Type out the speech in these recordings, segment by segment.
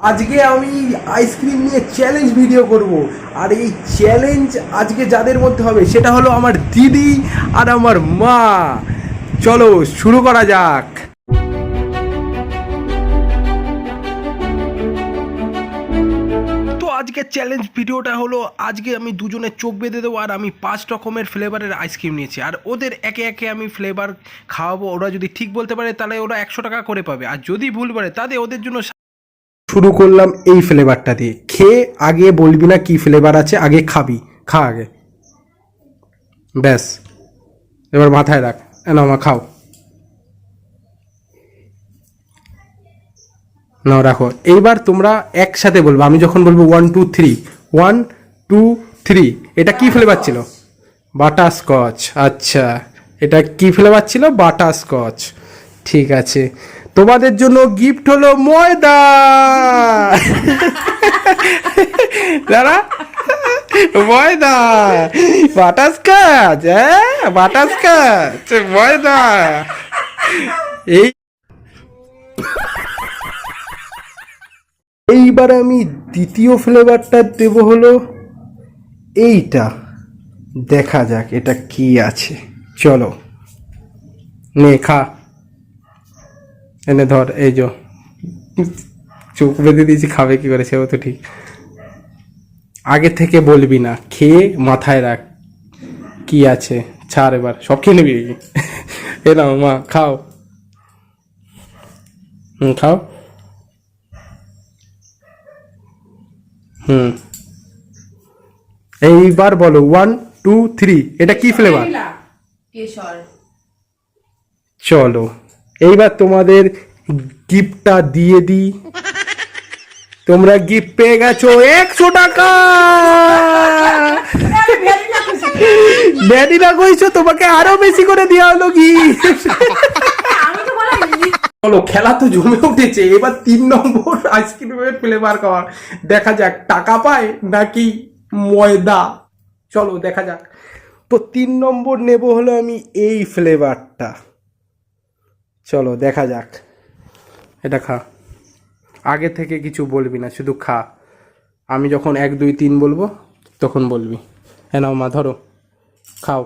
আজকে আমি আইসক্রিম নিয়ে চ্যালেঞ্জ ভিডিও করব। আর এই চ্যালেঞ্জ আজকে যাদের মধ্যে হবে, সেটা হলো আমার দিদি আর আমার মা। চলো, শুরু করা যাক। আজকে চ্যালেঞ্জ ভিডিওটা হলো, আজকে আমি দুজনের চোখ বেঁধে দেবো আর আমি পাঁচ রকমের ফ্লেভারের আইসক্রিম নিয়েছি। আর ওদের একে একে আমি ফ্লেভার খাওয়াবো। ওরা যদি ঠিক বলতে পারে, তাহলে ওরা একশো টাকা করে পাবে। আর যদি ভুল পারে তাদের ওদের জন্য শুরু করলাম এই ফ্লেভারটা দিয়ে। খেয়ে আগে বলবি না কি ফ্লেভার আছে, আগে খাবি। খা আগে। ব্যাস। এবার মাথায় রাখ। না মা, খাও। নাও রাখো। এইবার তোমরা একসাথে বলব। আমি যখন বলব one two three one two three এটা কি ফ্লেভার ছিল? বাটার স্কচ আচ্ছা। এটা কি ফ্লেভার ছিল? বাটার স্কচ ঠিক আছে। তোমাদের জন্য গিফট হলো ময়দা। দাঁড়া। ময়দা। বাটার স্কচ হ্যাঁ? বাটার স্কচ ময়দা। এই এইবার আমি দ্বিতীয় ফ্লেভারটা দেব হলো এইটা। দেখা যাক এটা কি আছে। চলো। নে, খা। এনে ধর এই যো। চোখ বেঁধে দিয়েছি খাবে কি করে? সেও তো ঠিক। আগে থেকে বলবি না খেয়ে মাথায় রাখ কি আছে। ছাড় এবার সব খেয়ে নিবি? এ নাও মা খাও। হুম খাও। হুম। এইবার বলো ওয়ান টু থ্রি এটা কি ফ্লেভার চলো। এইবার তোমাদের গিফটটা দিয়ে দিই। তোমরা গিফট পেয়ে গেছো একশো টাকা। কইছো তোমাকে আরও বেশি করে দেওয়া হলো কি চলো খেলা তো জমে উঠেছে এবার তিন নম্বর আইসক্রিমের ফ্লেভার খাওয়া। দেখা যাক টাকা পায় নাকি ময়দা? চলো দেখা যাক। তো তিন নম্বর নেব হলো আমি এই ফ্লেভারটা চলো দেখা যাক। এটা খা। আগে থেকে কিছু বলবি না শুধু খা। আমি যখন এক দুই তিন বলব তখন বলবি। হ্যাঁ নাও মা ধরো। খাও।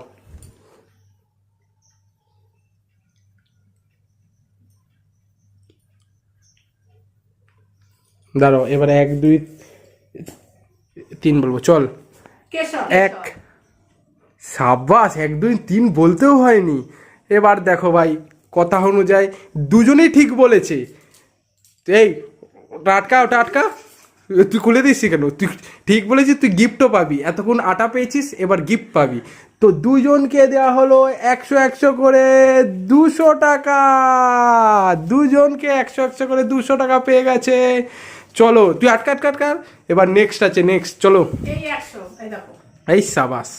দাঁড়াও এবারে এক দুই তিন বলব। চল। এক। সাব্বাস এক দুই তিন বলতেও হয়নি। এবার দেখো ভাই কথা অনুযায়ী দুজনেই ঠিক বলেছে। এই টাটকা টাটকা তুই খুলে দিচ্ছি কেন? তুই ঠিক বলেছিস তুই গিফটও পাবি। এতক্ষণ আটা পেয়েছিস এবার গিফট পাবি। তো দুজনকে দেওয়া হলো একশো একশো করে দুশো টাকা। দুজনকে একশো একশো করে দুশো টাকা পেয়ে গেছে। চলো তুই আটকা আটকা আটকা। এবার নেক্সট আছে নেক্সট চলো। এই সাবাস।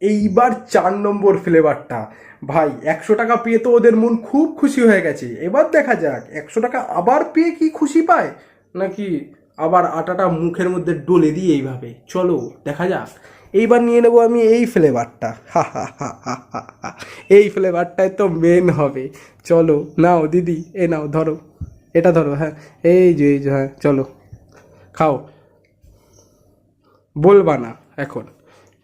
এইবার চার নম্বর ফ্লেভারটা ভাই, একশো টাকা পেয়ে তো ওদের মন খুব খুশি হয়ে গেছে। এবার দেখা যাক, একশো টাকা আবার পেয়ে কি খুশি পায়? নাকি আবার আটাটা মুখের মধ্যে ডলে দিই এইভাবে? চলো, দেখা যাক। এইবার নিয়ে নেব আমি এই ফ্লেভারটা হা হা হা হা হা। এই ফ্লেভারটাই তো মেন হবে। চলো, নাও দিদি, এ নাও, ধরো। এটা ধরো হ্যাঁ। এই যে এই যে হ্যাঁ চলো। খাও। বলবা না, এখন।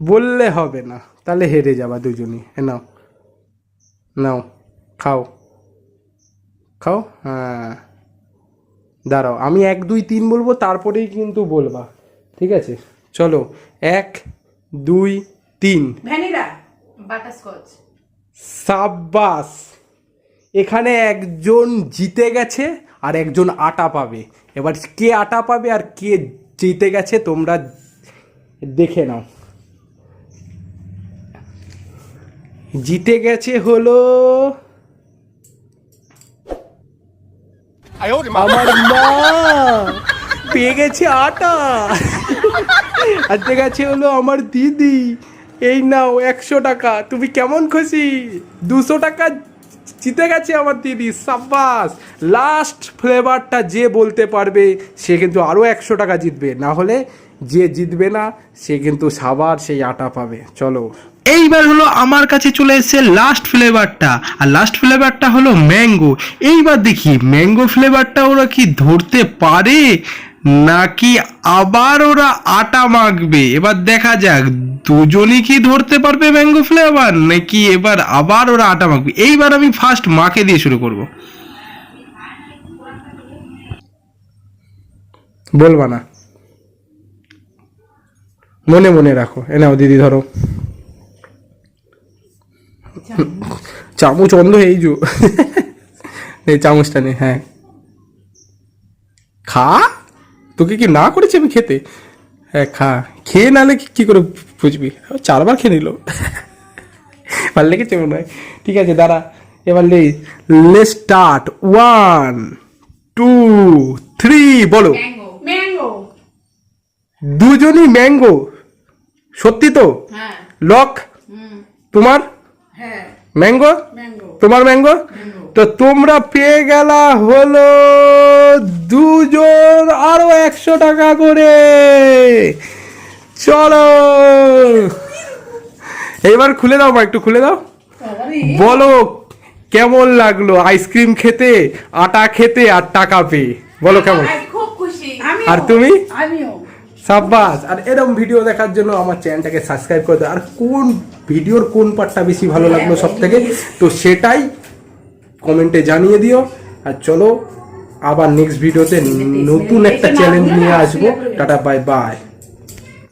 বললে হবে না। তাহলে হেরে যাবা দুজনই। নাও। নাও। খাও। খাও? হ্যাঁ। দাঁড়াও। আমি এক দুই তিন বলব তারপরেই কিন্তু বলবা। ঠিক আছে? চলো। এক দুই তিন। Vanilla butterscotch. সাব্বাস। এখানে একজন জিতে গেছে আর একজন আটা পাবে। এবার কে আটা পাবে আর কে জিতে গেছে তোমরা দেখে নাও। জিতে গেছে হলো আমার মা। পেয়ে গেছে আটা। আর গেছে হলো আমার দিদি। এই নাও একশো টাকা। তুমি কেমন খুশি? দুশো টাকা জিতে গেছে আমার দিদি সাব্বাস। লাস্ট ফ্লেভারটা যে বলতে পারবে সে কিন্তু আরও একশো টাকা জিতবে। না হলে যে জিতবে না সে কিন্তু সাবার সেই আটা পাবে। চলো। এইবার হলো আমার কাছে চলে এসেছে লাস্ট ফ্লেভারটা আর লাস্ট ফ্লেভারটা হলো ম্যাঙ্গো এইবার দেখি ম্যাঙ্গো ফ্লেভারটা ওরা কি ধরতে পারে? নাকি আবার ওরা আটা মাখবে? এবার দেখা যাক, দুজনই কি ধরতে পারবে ম্যাঙ্গো ফ্লেভার নাকি এবার আবার ওরা আটা মাখবে? এইবার আমি ফার্স্ট মাকে দিয়ে শুরু করব। বলবা না। মনে মনে রাখো। এ নাও, দিদি ধরো। চামচ অন্ধ এই যো। এই চামচটা নেই হ্যাঁ। খা? তোকে কি না করেছি আমি খেতে? হ্যাঁ খা। খেয়ে নালে কি- কি করে বুঝবি? চারবার খেয়ে নিল। ভালো লেগেছে মনে হয়। ঠিক আছে দাঁড়া। এবার লে লে স্টার্ট। ওয়ান টু থ্রি বলো। দুজনই ম্যাঙ্গো। সত্যি তো? হ্যাঁ। লক? তোমার? ম্যাঙ্গো? ম্যাঙ্গো। তোমার ম্যাঙ্গো? তো তোমরা পেয়ে গেলা হলো দুজন আরও একশো টাকা করে। চলো। এবার খুলে দাও মা একটু খুলে দাও। বলো কেমন লাগল আইসক্রিম খেতে আটা খেতে আর টাকা পেয়ে? বলো কেমন? আর তুমি? আমিও। সাব্বাস আর এরকম ভিডিও দেখার জন্য আমার চ্যানেলটাকে সাবস্ক্রাইব করে দাও। আর কোন ভিডিওর কোন পার্টটা বেশি ভালো লাগল সব থেকে তো সেটাই কমেন্টে জানিয়ে দিও। আর চলো আবার নেক্সট ভিডিওতে নতুন একটা চ্যালেঞ্জ নিয়ে আসব। Tata bye bye